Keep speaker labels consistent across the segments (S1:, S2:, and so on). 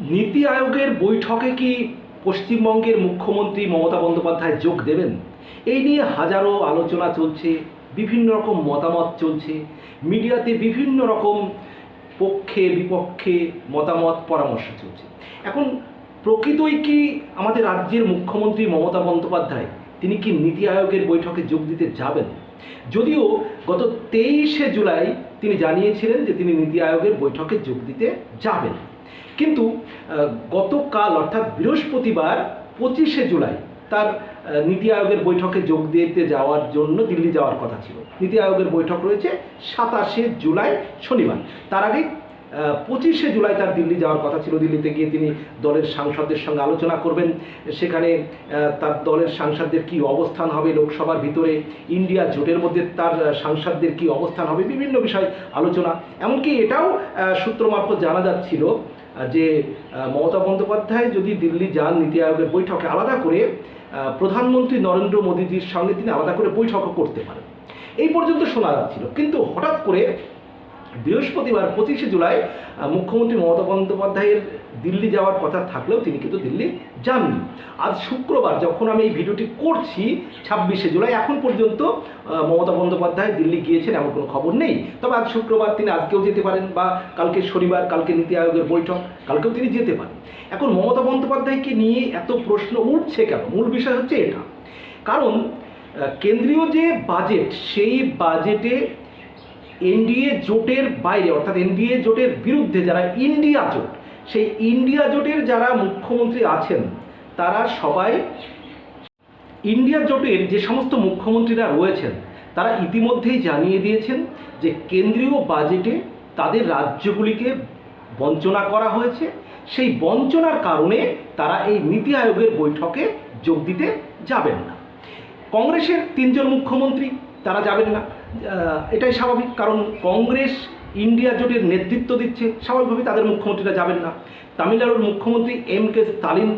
S1: নীতি আয়োগের বৈঠকে কি পশ্চিমবঙ্গের মুখ্যমন্ত্রী মমতা বন্দ্যোপাধ্যায় যোগ দেবেন? এই নিয়ে হাজারো আলোচনা চলছে, বিভিন্ন রকম মতামত চলছে, মিডিয়াতে বিভিন্ন রকম পক্ষে, বিপক্ষে মতামত, পরামর্শ চলছে। এখন প্রকৃতই কি আমাদের রাজ্যের মুখ্যমন্ত্রী মমতা বন্দ্যোপাধ্যায়, তিনি কি নীতি আয়োগের বৈঠকে যোগ দিতে যাবেন? যদিও গত তেইশে জুলাই তিনি জানিয়েছিলেন যে তিনি নীতি আয়োগের বৈঠকে যোগ দিতে যাবেন। কিন্তু গতকাল অর্থাৎ বৃহস্পতিবার পঁচিশে জুলাই তার নীতি আয়োগের বৈঠকে যোগ দিতে যাওয়ার জন্য দিল্লি যাওয়ার কথা ছিল। নীতি আয়োগের বৈঠক রয়েছে সাতাশে জুলাই শনিবার। তার আগে পঁচিশে জুলাই তার দিল্লি যাওয়ার কথা ছিল। দিল্লিতে গিয়ে তিনি দলের সাংসদদের সঙ্গে আলোচনা করবেন। সেখানে তার দলের সাংসদদের কি অবস্থান হবে লোকসভার ভিতরে, ইন্ডিয়া জোটের মধ্যে তার সাংসদদের কি অবস্থান হবে, বিভিন্ন বিষয় আলোচনা। এমনকি এটাও সূত্র মারফত জানা যাচ্ছিল যে মমতা বন্দ্যোপাধ্যায় যদি দিল্লি যান নীতি আয়োগের বৈঠকে আলাদা করে প্রধানমন্ত্রী নরেন্দ্র মোদীজির সঙ্গে তিনি আলাদা করে বৈঠকও করতে পারেন। এই পর্যন্ত শোনা যাচ্ছিল। কিন্তু হঠাৎ করে বৃহস্পতিবার পঁচিশে জুলাই মুখ্যমন্ত্রী মমতা বন্দ্যোপাধ্যায়ের দিল্লি যাওয়ার কথা থাকলেও তিনি কিন্তু দিল্লি যাননি। আজ শুক্রবার যখন আমি এই ভিডিওটি করছি, ছাব্বিশে জুলাই, এখন পর্যন্ত মমতা বন্দ্যোপাধ্যায় দিল্লি গিয়েছেন এমন কোনো খবর নেই। তবে আজ শুক্রবার তিনি আজকেও যেতে পারেন বা কালকে শনিবার, কালকে নীতি আয়োগের বৈঠক, কালকেও তিনি যেতে পারেন। এখন মমতা বন্দ্যোপাধ্যায়কে নিয়ে এত প্রশ্ন উঠছে কেন? মূল বিষয় হচ্ছে এটা। কারণ কেন্দ্রীয় যে বাজেট, সেই বাজেটে এনডিএ জোটের বাইরে, অর্থাৎ এনডিএ জোটের বিরুদ্ধে যারা ইন্ডিয়া জোট, সেই ইন্ডিয়া জোটের যারা মুখ্যমন্ত্রী আছেন, তারা সবাই ইন্ডিয়া জোটের যে সমস্ত মুখ্যমন্ত্রীরা রয়েছেন, তারা ইতিমধ্যেই জানিয়ে দিয়েছেন যে কেন্দ্রীয় বাজেটে তাদের রাজ্যগুলিকে বঞ্চনা করা হয়েছে। সেই বঞ্চনার কারণে তারা এই নীতি আয়োগের বৈঠকে যোগ দিতে যাবেন না। কংগ্রেসের তিনজন মুখ্যমন্ত্রী, তারা যাবেন না। এটাই স্বাভাবিক। কারণ কংগ্রেস ইন্ডিয়া জোটের নেতৃত্ব দিচ্ছে, স্বাভাবিকভাবেই তাদের মুখ্যমন্ত্রীরা যাবেন না। তামিলনাড়ুর মুখ্যমন্ত্রী এম কে স্টালিন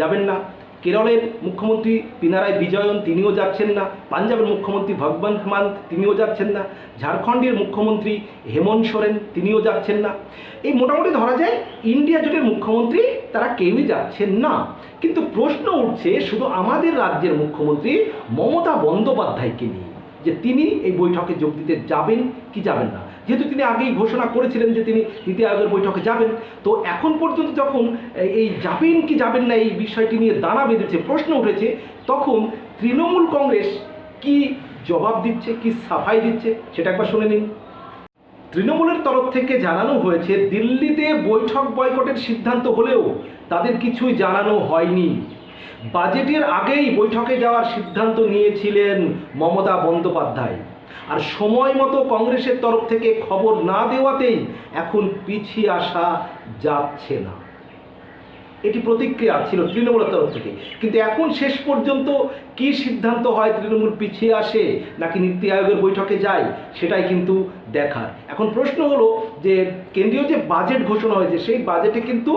S1: যাবেন না। কেরলের মুখ্যমন্ত্রী পিনারায় বিজয়ন, তিনিও যাচ্ছেন না। পাঞ্জাবের মুখ্যমন্ত্রী ভগবন্ত মান তিনিও যাচ্ছেন না। ঝাড়খণ্ডের মুখ্যমন্ত্রী হেমন্ত সোরেন, তিনিও যাচ্ছেন না। এই মোটামুটি ধরা যায়, ইন্ডিয়া জোটের মুখ্যমন্ত্রী তারা কেউই যাচ্ছেন না। কিন্তু প্রশ্ন উঠছে, শুধু আমাদের রাজ্যের মুখ্যমন্ত্রী মমতা বন্দ্যোপাধ্যায়কে নিয়ে। যে তিনি এই বৈঠকে যোগ দিতে যাবেন কি যাবেন না। যেহেতু তিনি আগেই ঘোষণা করেছিলেন যে তিনি নীতি আয়োগের বৈঠকে যাবেন, তো এখন পর্যন্ত যখন এই যাবেন কি যাবেন না এই বিষয়টি নিয়ে দানা বেঁধেছে, প্রশ্ন উঠেছে, তখন তৃণমূল কংগ্রেস কি জবাব দিচ্ছে, কি সাফাই দিচ্ছে, সেটা একবার শুনে নিন। তৃণমূলের তরফ থেকে জানানো হয়েছে, দিল্লিতে বৈঠক বয়কটের সিদ্ধান্ত হলেও তাদের কিছুই জানানো হয়নি। বাজেটের আগেই বৈঠকে যাওয়ার সিদ্ধান্ত নিয়েছিলেন মমতা বন্দ্যোপাধ্যায়। আর সময় মতো কংগ্রেসের তরফ থেকে খবর না দেওয়াতেই এখন পিছিয়ে আসা যাচ্ছে না। এটি প্রতিক্রিয়া ছিল তৃণমূলের তরফ থেকে। কিন্তু এখন শেষ পর্যন্ত কি সিদ্ধান্ত হয় তৃণমূল পিছিয়ে আসে নাকি নীতি আয়োগের বৈঠকে যায়, সেটাই কিন্তু দেখার। এখন প্রশ্ন হলো যে কেন্দ্রীয় যে বাজেট ঘোষণা হয়েছে, সেই বাজেটে কিন্তু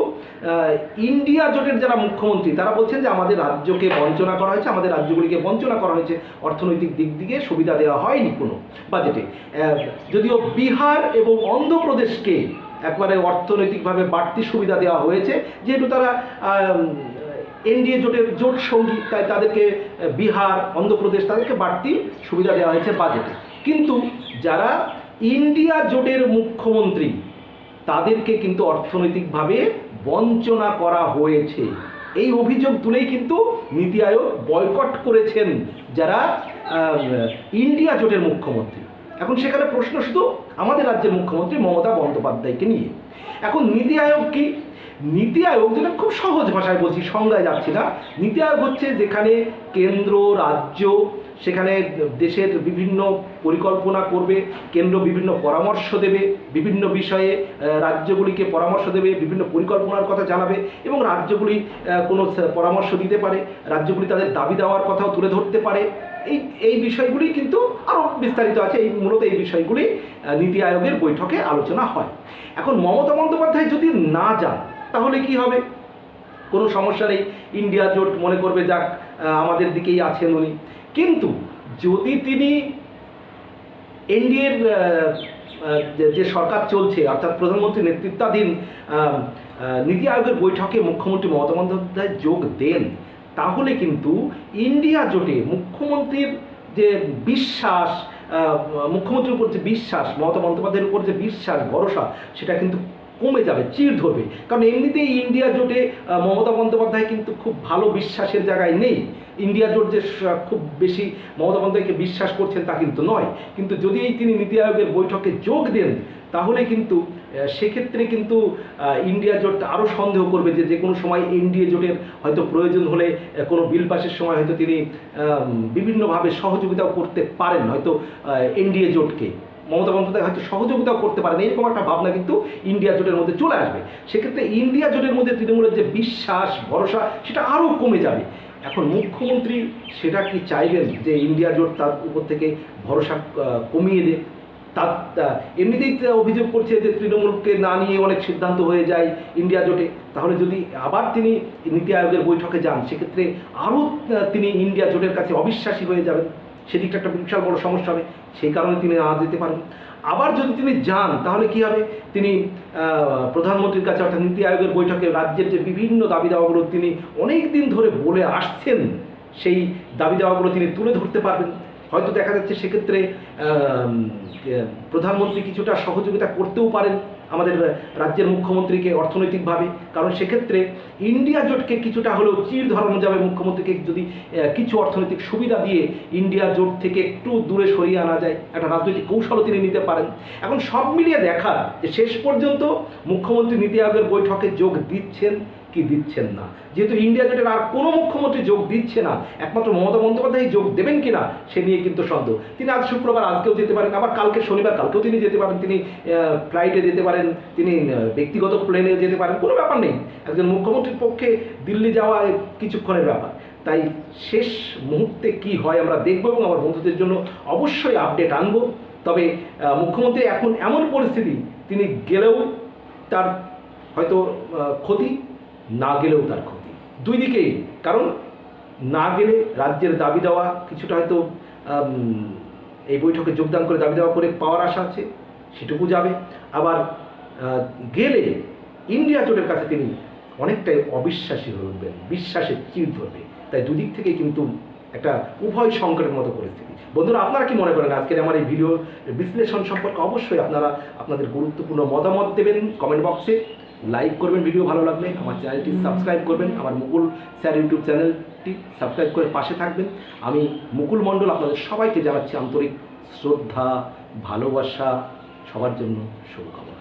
S1: ইন্ডিয়া জোটের যারা মুখ্যমন্ত্রী, তারা বলছেন যে আমাদের রাজ্যকে বঞ্চনা করা হয়েছে, আমাদের রাজ্যগুলিকে বঞ্চনা করা হয়েছে। অর্থনৈতিক দিক থেকে সুবিধা দেওয়া হয়নি কোনো বাজেটে। যদিও বিহার এবং অন্ধ্রপ্রদেশকে একবারে অর্থনৈতিকভাবে বাড়তি সুবিধা দেওয়া হয়েছে, যেহেতু তারা এনডিএ জোটের জোট সঙ্গী, তাই তাদেরকে বিহার, অন্ধ্রপ্রদেশ তাদেরকে বাড়তি সুবিধা দেওয়া হয়েছে বাজেটে। কিন্তু যারা ইন্ডিয়া জোটের মুখ্যমন্ত্রী, তাদেরকে কিন্তু অর্থনৈতিকভাবে বঞ্চনা করা হয়েছে। এই অভিযোগ তুলেই কিন্তু নীতি আয়োগ বয়কট করেছেন যারা ইন্ডিয়া জোটের মুখ্যমন্ত্রী। এখন সেখানে প্রশ্ন শুধু আমাদের রাজ্যের মুখ্যমন্ত্রী মমতা বন্দ্যোপাধ্যায়কে নিয়ে। এখন নীতি আয়োগ কি? নীতি আয়োগ যেটা খুব সহজ ভাষায় বলছি, সংজ্ঞায় যাচ্ছি না। নীতি আয়োগ হচ্ছে যেখানে কেন্দ্র, রাজ্য সেখানে দেশের বিভিন্ন পরিকল্পনা করবে, কেন্দ্র বিভিন্ন পরামর্শ দেবে, বিভিন্ন বিষয়ে রাজ্যগুলিকে পরামর্শ দেবে, বিভিন্ন পরিকল্পনার কথা জানাবে এবং রাজ্যগুলি কোনো পরামর্শ দিতে পারে, রাজ্যগুলি তাদের দাবি দেওয়ার কথাও তুলে ধরতে পারে। এই এই বিষয়গুলি কিন্তু আরও বিস্তারিত আছে। এই মূলত এই বিষয়গুলি নীতি আয়োগের বৈঠকে আলোচনা হয়। এখন মমতা বন্দ্যোপাধ্যায় যদি না যান, তাহলে কি হবে? কোনো সমস্যা নেই। ইন্ডিয়া জোট মনে করবে, যাক আমাদের দিকেই আছেন উনি। কিন্তু যদি তিনি এনডিএর যে- সরকার চলছে, অর্থাৎ প্রধানমন্ত্রী নেতৃত্বাধীন নীতি আয়োগের বৈঠকে মুখ্যমন্ত্রী মমতা বন্দ্যোপাধ্যায় যোগ দেন, তাহলে কিন্তু ইন্ডিয়া জোটে মুখ্যমন্ত্রীর যে বিশ্বাস মুখ্যমন্ত্রীর উপর যে বিশ্বাস, মমতা বন্দ্যোপাধ্যায়ের উপর যে বিশ্বাস, ভরসা, সেটা কিন্তু কমে যাবে, চির ধরবে। কারণ এমনিতেই ইন্ডিয়া জোটে মমতা বন্দ্যোপাধ্যায় কিন্তু খুব ভালো বিশ্বাসের জায়গায় নেই। ইন্ডিয়া জোট যে খুব বেশি মমতা বন্দ্যোপাধ্যায়কে বিশ্বাস করছেন তা কিন্তু নয়। কিন্তু যদি তিনি নীতি আয়োগের বৈঠকে যোগ দেন, তাহলে কিন্তু সেক্ষেত্রে কিন্তু ইন্ডিয়া জোট আরও সন্দেহ করবে যে যে কোনো সময় এনডিএ জোটের হয়তো প্রয়োজন হলে কোনো বিল পাসের সময় হয়তো তিনি বিভিন্নভাবে সহযোগিতাও করতে পারেন হয়তো এনডিএ জোটকে। মমতা বন্দ্যোপাধ্যায় হয়তো সহযোগিতাও করতে পারেন, এরকম একটা ভাবনা কিন্তু ইন্ডিয়া জোটের মধ্যে চলে আসবে। সেক্ষেত্রে ইন্ডিয়া জোটের মধ্যে তৃণমূলের যে বিশ্বাস, ভরসা, সেটা আরও কমে যাবে। এখন মুখ্যমন্ত্রী সেটা কি চাইবেন যে ইন্ডিয়া জোট তার উপর থেকে ভরসা কমিয়ে দেয় তার এমনিতেই অভিযোগ করছে যে তৃণমূলকে না নিয়ে অনেক সিদ্ধান্ত হয়ে যায় ইন্ডিয়া জোটে। তাহলে যদি আবার তিনি নীতি আয়োগের বৈঠকে যান, সেক্ষেত্রে আরও তিনি ইন্ডিয়া জোটের কাছে অবিশ্বাসী হয়ে যাবেন। সেদিকটা একটা বিশাল বড় সমস্যা হবে। সেই কারণে তিনি না যেতে পারেন। আবার যদি তিনি যান, তাহলে কি হবে? তিনি প্রধানমন্ত্রীর কাছে অর্থাৎ নীতি আয়োগের বৈঠকে রাজ্যের যে বিভিন্ন দাবি দাওয়াগুলো তিনি অনেক দিন ধরে বলে আসছেন, সেই দাবি দাওয়াগুলো তিনি তুলে ধরতে পারবেন। হয়তো দেখা যাচ্ছে সেক্ষেত্রে প্রধানমন্ত্রী কিছুটা সহযোগিতা করতেও পারেন। আমাদের রাজ্যের মুখ্যমন্ত্রীকে অর্থনৈতিকভাবে। কারণ সেক্ষেত্রে ইন্ডিয়া জোটকে কিছুটা হলেও চির ধরানো যাবে মুখ্যমন্ত্রীকে যদি কিছু অর্থনৈতিক সুবিধা দিয়ে ইন্ডিয়া জোট থেকে একটু দূরে সরিয়ে আনা যায়, একটা রাজনৈতিক কৌশলও তিনি নিতে পারেন। এখন সব মিলিয়ে দেখা যে শেষ পর্যন্ত মুখ্যমন্ত্রী নীতি আয়োগের বৈঠকে যোগ দিচ্ছেন কি দিচ্ছেন না? যেহেতু ইন্ডিয়া জোটের আর কোনো মুখ্যমন্ত্রী যোগ দিচ্ছে না, একমাত্র মমতা বন্দ্যোপাধ্যায় যোগ দেবেন কিনা, সে নিয়ে কিন্তু সন্দেহ। তিনি আজ শুক্রবার আজকেও যেতে পারেন, আবার কালকে শনিবার কালকেও তিনি যেতে পারেন। তিনি ফ্লাইটে যেতে পারেন, তিনি ব্যক্তিগত প্লেনে যেতে পারেন, কোনো ব্যাপার নেই। একজন মুখ্যমন্ত্রীর পক্ষে দিল্লি যাওয়া কিছুক্ষণের ব্যাপার। তাই শেষ মুহূর্তে কি হয় আমরা দেখব এবং আমার বন্ধুদের জন্য অবশ্যই আপডেট আনব। তবে মুখ্যমন্ত্রী এখন এমন পরিস্থিতি, তিনি গেলেও তার হয়তো ক্ষতি গেলেও তার ক্ষতি। দুই দিকেই, কারণ না গেলে রাজ্যের দাবি দেওয়া কিছুটা হয়তো এই বৈঠকে যোগদান করে দাবি দেওয়া করে পাওয়ার আশা আছে, সেটুকু যাবে। আবার গেলে ইন্ডিয়া জোটের কাছে তিনি অনেকটাই অবিশ্বাসী উঠবেন বিশ্বাসের চির ধরবে। তাই দুদিক থেকে কিন্তু একটা উভয় সংকটের মতো পরিস্থিতি। বন্ধুরা, আপনারা কি মনে করেন? আজকের আমার এই ভিডিও বিশ্লেষণ সম্পর্কে অবশ্যই আপনারা আপনাদের গুরুত্বপূর্ণ মতামত দেবেন কমেন্ট বক্সে। লাইক করবেন ভিডিও ভালো লাগলে আমার চ্যানেলটি সাবস্ক্রাইব করবেন। আমার মুকুল স্যার ইউটিউব চ্যানেলটি সাবস্ক্রাইব করে পাশে থাকবেন। আমি মুকুল মণ্ডল আপনাদের সবাইকে জানাচ্ছি আন্তরিক শ্রদ্ধা ভালোবাসা সবার জন্য শুভকামনা।